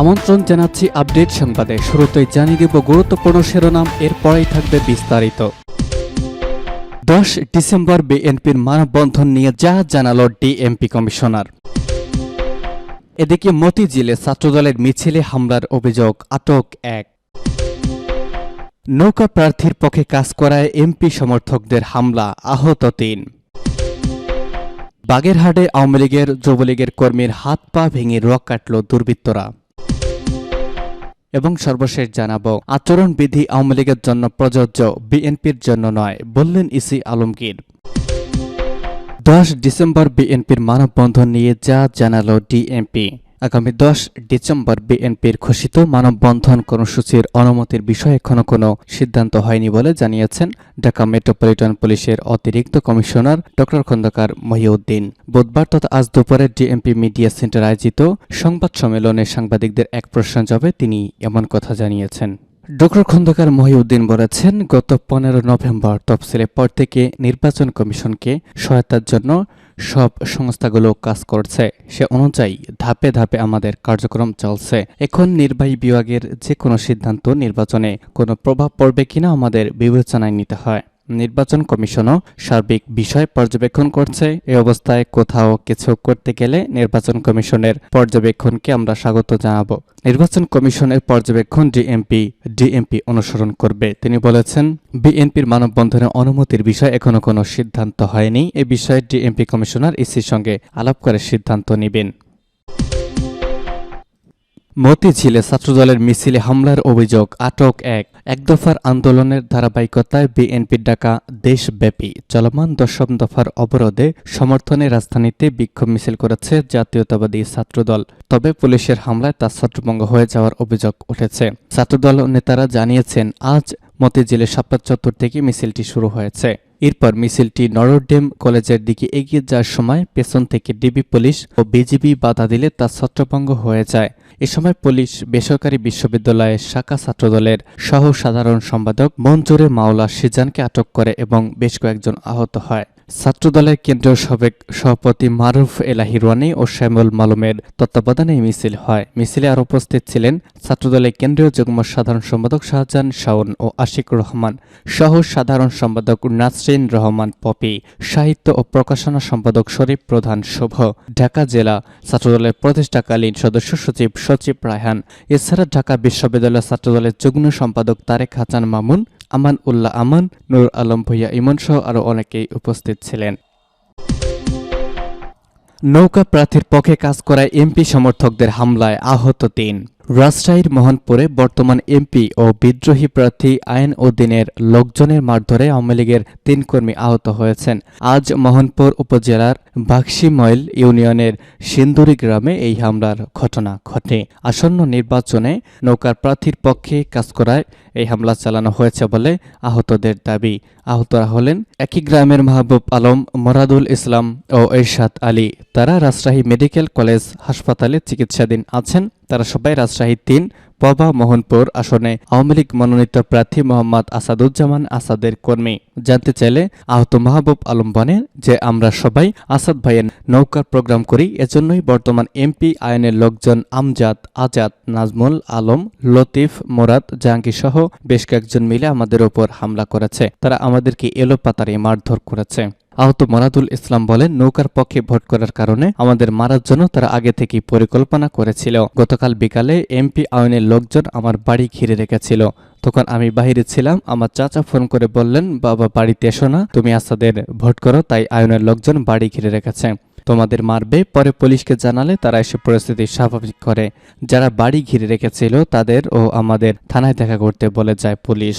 আমন্ত্রণ জানাচ্ছি আপডেট সংবাদে। শুরুতেই জানিয়ে দেব গুরুত্বপূর্ণ শিরোনাম, এরপরেই থাকবে বিস্তারিত। দশ ডিসেম্বর বিএনপির মানববন্ধন নিয়ে যা জানালো ডিএমপি কমিশনার। এদিকে মতিঝিলে ছাত্রদলের মিছিলে হামলার অভিযোগ, আটক এক। নৌকা প্রার্থীর পক্ষে কাজ করায় এমপি সমর্থকদের হামলা, আহত তিন। বাগেরহাটে আওয়ামী লীগের, যুবলীগের কর্মীর হাত পা ভেঙে রক কাটল দুর্বৃত্তরা। এবং সর্বশেষ জানাব, আচরণবিধি আওয়ামী লীগের জন্য প্রযোজ্য, বিএনপির জন্য নয়, বললেন ইসি আলমগীর। দশ ডিসেম্বর বিএনপির মানববন্ধন নিয়ে যা জানালো ডিএমপি। আগামী দশ ডিসেম্বর বিএনপির ঘোষিত মানববন্ধন কর্মসূচির অনুমতির বিষয়ে এখনও কোনো সিদ্ধান্ত হয়নি বলে জানিয়েছেন ঢাকা মেট্রোপলিটন পুলিশের অতিরিক্ত কমিশনার ড খন্দকার মহিউদ্দিন। বুধবার তথা আজ দুপুরে ডিএমপি মিডিয়া সেন্টার আয়োজিত সংবাদ সম্মেলনে সাংবাদিকদের এক প্রশ্ন জবাবে তিনি এমন কথা জানিয়েছেন। ডক্টর খন্দকার মহিউদ্দিন বলেছেন, গত পনেরো নভেম্বর তফসিলের পর থেকে নির্বাচন কমিশনকে সহায়তার জন্য সব সংস্থাগুলো কাজ করছে। সে অনুযায়ী ধাপে ধাপে আমাদের কার্যক্রম চলছে। এখন নির্বাহী বিভাগের যে কোনো সিদ্ধান্ত নির্বাচনে কোনো প্রভাব পড়বে কিনা আমাদের বিবেচনায় নিতে হয়। নির্বাচন কমিশনও সার্বিক বিষয় পর্যবেক্ষণ করছে। এ অবস্থায় কোথাও কিছু করতে গেলে নির্বাচন কমিশনের পর্যবেক্ষণকে আমরা স্বাগত জানাব। নির্বাচন কমিশনের পর্যবেক্ষণ ডিএমপি ডিএমপি অনুসরণ করবে। তিনি বলেছেন, বিএনপির মানববন্ধনের অনুমতির বিষয়ে এখনও কোনো সিদ্ধান্ত হয়নি। এ বিষয়ে ডিএমপি কমিশনার ইসির সঙ্গে আলাপ করে সিদ্ধান্ত নেবেন। মতিঝিলে ছাত্রদলের মিছিলে হামলার অভিযোগ আটক এক। এক দফার আন্দোলনের ধারাবাহিকতায় বিএনপির ডাকা দেশব্যাপী চলমান দশম দফার অবরোধে সমর্থনে রাজধানীতে বিক্ষোভ মিছিল করেছে জাতীয়তাবাদী ছাত্রদল। তবে পুলিশের হামলায় তা ছত্রভঙ্গ হয়ে যাওয়ার অভিযোগ উঠেছে। ছাত্রদল নেতারা জানিয়েছেন, আজ মতিঝিলে সাপ্তাহ চত্বর থেকে মিছিলটি শুরু হয়েছে। এরপর মিছিলটি নরডেম কলেজের দিকে এগিয়ে যাওয়ার সময় পেছন থেকে ডিবি পুলিশ ও বিজিবি বাধা দিলে তা ছত্রভঙ্গ হয়ে যায়। এ সময় পুলিশ বেসরকারি বিশ্ববিদ্যালয়ের শাখা ছাত্রদলের সহ সাধারণ সম্পাদক মঞ্জুরে মাওলা সিজানকে আটক করে এবং বেশ কয়েকজন আহত হয়। ছাত্রদলের কেন্দ্রীয় সাবেক সভাপতি মারুফ এলাহি রানি ও শ্যামল মালুমের তত্ত্বাবধানে মিছিল হয়। মিছিলে আর উপস্থিত ছিলেন ছাত্রদলের কেন্দ্রীয় যুগ্ম সাধারণ সম্পাদক শাহজাহান শাওন ও আশিক রহমান সহ সাধারণ সম্পাদক নাসরিন রহমান পপি, সাহিত্য ও প্রকাশনা সম্পাদক শরীফ প্রধান শুভ, ঢাকা জেলা ছাত্রদলের প্রতিষ্ঠাকালীন সদস্য সচিব সচিব রায়হান, এছাড়া ঢাকা বিশ্ববিদ্যালয় ছাত্রদলের যুগ্ম সম্পাদক তারেক হাসান মামুন আমান উল্লাহ আমান নুর আলম ভূঁইয়া ইমন সহ আরও অনেকেই উপস্থিত ছিলেন। নৌকা প্রার্থীর পক্ষে কাজ করায় এমপি সমর্থকদের হামলায় আহত তিন। রাজশাহীর মোহনপুরে বর্তমান এমপি ও বিদ্রোহী প্রার্থী আইন উদ্দিনের লোকজনের মারধরে আওয়ামী লীগের তিন কর্মী আহত হয়েছেন। আজ মোহনপুর উপজেলার বাক্সিমইল ইউনিয়নের সিন্দুরি গ্রামে এই হামলার ঘটনা ঘটে। আসন্ন নির্বাচনে নৌকার প্রার্থীর পক্ষে কাজ করায় এই হামলা চালানো হয়েছে বলে আহতদের দাবি। আহতরা হলেন একই গ্রামের মাহবুব আলম, মরাদুল ইসলাম ও এরশাদ আলী। তারা রাজশাহী মেডিকেল কলেজ হাসপাতালে চিকিৎসাধীন আছেন। তারা সবাই রাজশাহী তিন, পবা, মোহনপুর আসনে আওয়ামী লীগ মনোনীত প্রার্থী মোহাম্মদ আসাদুজ্জামান আসাদের কর্মী। জানতে চাইলে আহত মাহবুব আলম বলেন যে, আমরা সবাই আসাদ ভাইয়ের নৌকার প্রোগ্রাম করি, এজন্যই বর্তমান এমপি আইনের লোকজন আমজাদ, আজাদ, নাজমুল আলম, লতিফ, মোরাদ জাহাঙ্গীর সহ বেশ কয়েকজন মিলে আমাদের ওপর হামলা করেছে। তারা আমাদেরকে এলোপাতারে মারধর করেছে। আহত মরাদুল ইসলাম বলেন, নৌকার পক্ষে ভোট করার কারণে আমাদের মারার জন্য তারা আগে থেকেই পরিকল্পনা করেছিল। গতকাল বিকালে এমপি আইনের লোকজন আমার বাড়ি ঘিরে রেখেছিল। তখন আমি বাহিরে ছিলাম, আমার চাচা ফোন করে বললেন, বাবা, বাড়িতে এসো না, তুমি আসাদের ভোট করো। তাই আয়নের লোকজন বাড়ি ঘিরে রেখেছে। তোমাদের মারবে, পরে পুলিশকে জানালে তারা এসে পরিস্থিতি স্বাভাবিক করে। যারা বাড়ি ঘিরে রেখেছিল তাদের ও আমাদের থানায় দেখা করতে বলে যায় পুলিশ।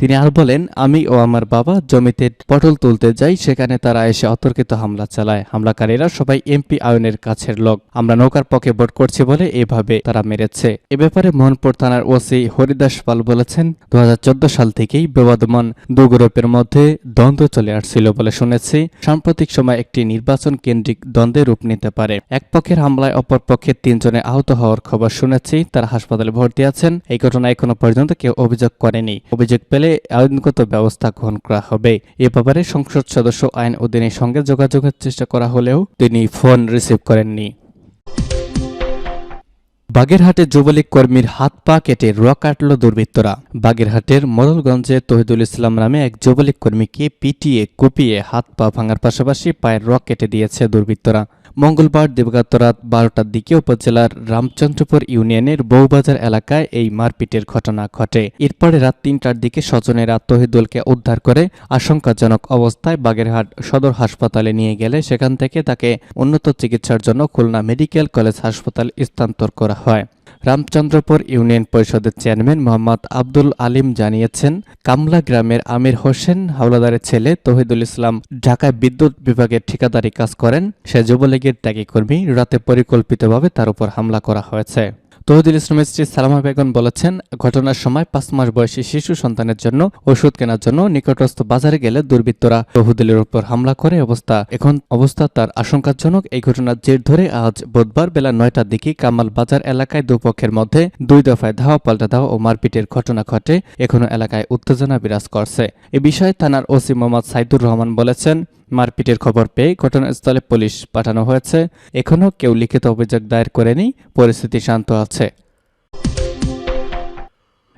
তিনি আর বলেন, আমি ও আমার বাবা জমিতে পটল তুলতে যাই, সেখানে তারা এসে অতর্কিত হামলা চালায়। হামলাকারীরা সবাই এমপি আয়নের কাছের লোক। আমরা নৌকার পক্ষে ভোট করছি বলে এভাবে তারা মেরেছে। এ ব্যাপারে মোহনপুর থানার ওসি হরিদাস পাল বলেছেন দু হাজার চোদ্দ সাল থেকেই বিবাদমান দু গ্রুপের মধ্যে দ্বন্দ্ব চলে আসছিল বলে শুনেছি। সাম্প্রতিক সময় একটি নির্বাচন কেন্দ্রিক দ্বন্দ্বে রূপ নিতে পারে। এক পক্ষের হামলায় অপর পক্ষের তিনজনে আহত হওয়ার খবর শুনেছি। তারা হাসপাতালে ভর্তি আছেন। এই ঘটনা এখনও পর্যন্ত কেউ অভিযোগ করেনি। অভিযোগ পেলে আইনগত ব্যবস্থা গ্রহণ করা হবে। এ ব্যাপারে সংসদ সদস্য আইন উদ্দিনের সঙ্গে যোগাযোগের চেষ্টা করা হলেও তিনি ফোন রিসিভ করেননি। বাগেরহাটে যুবলীগ কর্মীর হাত পা কেটে র কাটল দুর্বৃত্তরা। বাগেরহাটের মোড়লগঞ্জে তহিদুল ইসলাম নামে এক যুবলীগ কর্মীকে পিটিয়ে কুপিয়ে হাত পা ভাঙার পাশাপাশি পায়ের র কেটে দিয়েছে দুর্বৃত্তরা। মঙ্গলবার দিবাগত রাত বারোটার দিকে উপজেলার রামচন্দ্রপুর ইউনিয়নের বউবাজার এলাকায় এই মারপিটের ঘটনা ঘটে। এরপরে রাত তিনটার দিকে স্বজনেরা তহিদুলকে উদ্ধার করে আশঙ্কাজনক অবস্থায় বাগেরহাট সদর হাসপাতালে নিয়ে গেলে সেখান থেকে তাকে উন্নত চিকিৎসার জন্য খুলনা মেডিকেল কলেজ হাসপাতাল স্থানান্তর করা হয়। রামচন্দ্রপুর ইউনিয়ন পরিষদের চেয়ারম্যান মোহাম্মদ আব্দুল আলিম জানিয়েছেন, কামলা গ্রামের আমির হোসেন হাওলাদারের ছেলে তহিদুল ইসলাম ঢাকায় বিদ্যুৎ বিভাগের ঠিকাদারি কাজ করেন। সে যুবলীগের ত্যাগী কর্মী, রাতে পরিকল্পিতভাবে তার উপর হামলা করা হয়েছে। তহিদুল ইসলামের স্ত্রী সালামা বেগম বলেছেন, ঘটনার সময় পাঁচ মাস বয়সী শিশু সন্তানের জন্য ওষুধ কেনার জন্য নিকটস্থ বাজারে গেলে দুর্বৃত্তরা তহুদুলের উপর হামলা করে অবস্থা। এখন অবস্থা তার আশঙ্কাজনক। এই ঘটনার জের ধরে আজ বুধবার বেলা নয়টার দিকে কামাল বাজার এলাকায় দুপক্ষের মধ্যে দুই দফায় ধাওয়া, পাল্টা ধাওয়া ও মারপিটের ঘটনা ঘটে। এখনও এলাকায় উত্তেজনা বিরাজ করছে। এ বিষয়ে থানার ওসি মোহাম্মদ সাইদুর রহমান বলেছেন মারপিটের খবর পেয়ে ঘটনাস্থলে পুলিশ পাঠানো হয়েছে। এখনও কেউ লিখিত অভিযোগ দায়ের করেনি, পরিস্থিতি শান্ত আছে।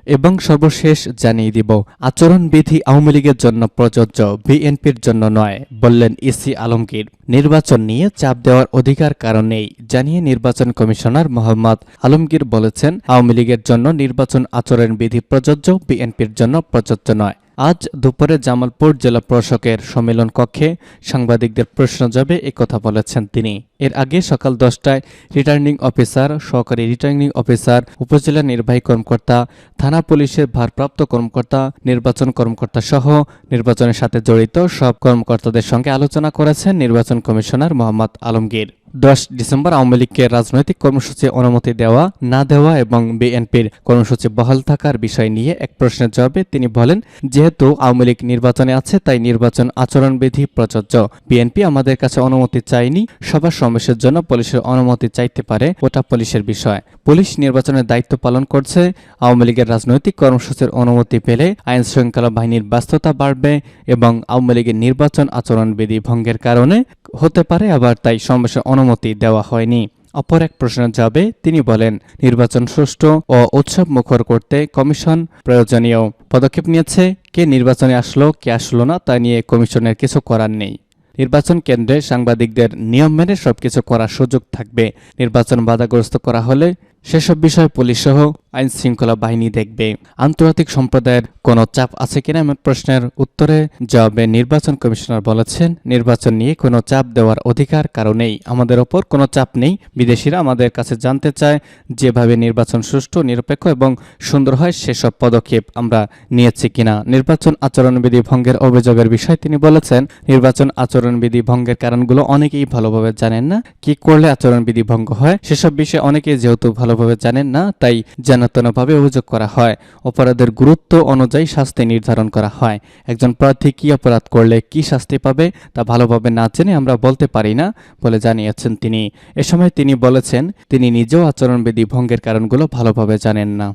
এবং সর্বশেষ জানিয়ে দিব, আচরণবিধি আওয়ামী লীগের জন্য প্রযোজ্য, বিএনপির জন্য নয়, বললেন ইসি আলমগীর। নির্বাচন নিয়ে চাপ দেওয়ার অধিকার কারণেই জানিয়ে নির্বাচন কমিশনার মোহাম্মদ আলমগীর বলেছেন, আওয়ামী লীগের জন্য নির্বাচন আচরণবিধি প্রযোজ্য, বিএনপির জন্য প্রযোজ্য নয়। আজ দুপুরে জামালপুর জেলা প্রশাসকের সম্মেলন কক্ষে সাংবাদিকদের প্রশ্ন যাবে কথা বলেছেন তিনি। এর আগে সকাল দশটায় রিটার্নিং অফিসার, সহকারী রিটার্নিং অফিসার, উপজেলা নির্বাহী কর্মকর্তা, থানা পুলিশের ভারপ্রাপ্ত কর্মকর্তা, নির্বাচন কর্মকর্তা সহ নির্বাচনের সাথে জড়িত সব কর্মকর্তাদের সঙ্গে আলোচনা করেছেন নির্বাচন কমিশনার মোহাম্মদ আলমগীর। দশ ডিসেম্বর আওয়ামী লীগকে রাজনৈতিক কর্মসূচি অনুমতি দেওয়া না দেওয়া এবং বিএনপির কর্মসূচি বহাল থাকার বিষয় নিয়ে এক প্রশ্নের জবাবে তিনি বলেন, যেহেতু আওয়ামী লীগ নির্বাচনে আছে, তাই নির্বাচন আচরণবিধি প্রযোজ্য। বিএনপি আমাদের কাছে অনুমতি চায়নি। সভা সমাবেশের জন্য পুলিশের অনুমতি চাইতে পারে, ওটা পুলিশের বিষয়। পুলিশ নির্বাচনের দায়িত্ব পালন করছে। আওয়ামী লীগের রাজনৈতিক কর্মসূচির অনুমতি পেলে আইন শৃঙ্খলা বাহিনীর ব্যস্ততা বাড়বে এবং আওয়ামী লীগের নির্বাচন আচরণবিধি ভঙ্গের কারণে হতে পারে, আবার তাই সমাবেশের অনুমতি দেওয়া হয়নি। অপর এক প্রশ্নের জবাবে তিনি বলেন, নির্বাচন সুষ্ঠু ও উৎসব মুখর করতে কমিশন প্রয়োজনীয়। পদক্ষেপ নিয়েছে, কে নির্বাচনে আসলো, কে আসলো না তা নিয়ে কমিশনের কিছু করার নেই। নির্বাচন কেন্দ্রে সাংবাদিকদের নিয়ম মেনে সবকিছু করার সুযোগ থাকবে। নির্বাচন বাধাগ্রস্ত করা হলে সেসব বিষয় পুলিশ সহ আইন শৃঙ্খলা বাহিনী দেখবে। আন্তর্জাতিক সম্প্রদায়ের কোনো চাপ আছে কিনা এমন প্রশ্নের উত্তরে জবাবে নির্বাচন কমিশনার বলেছেন, নির্বাচন নিয়ে কোনো চাপ দেওয়ার অধিকার কারণেই আমাদের ওপর কোনো চাপ নেই। বিদেশিরা আমাদের কাছে জানতে চায় যেভাবে নির্বাচন সুষ্ঠু, নিরপেক্ষ এবং সুন্দর হয় সেসব পদক্ষেপ আমরা নিয়েছি কিনা। নির্বাচন আচরণবিধি ভঙ্গের অভিযোগের বিষয়ে তিনি বলেছেন, নির্বাচন আচরণবিধি ভঙ্গের কারণগুলো অনেকেই ভালোভাবে জানেন না। কি করলে আচরণবিধি ভঙ্গ হয় সেসব বিষয়ে অনেকেই যেহেতু ভালোভাবে জানেন না, তাই জানাতনভাবে অভিযোগ করা হয়। অপরাধের গুরুত্ব অনুযায়ী শাস্তি নির্ধারণ করা হয়। একজন প্রার্থী কী অপরাধ করলে কি শাস্তি পাবে তা ভালোভাবে না জেনে আমরা বলতে পারি না বলে জানিয়েছেন তিনি। এ সময় তিনি বলেছেন, তিনি নিজেও আচরণবিধি ভঙ্গের কারণগুলো ভালোভাবে জানেন না।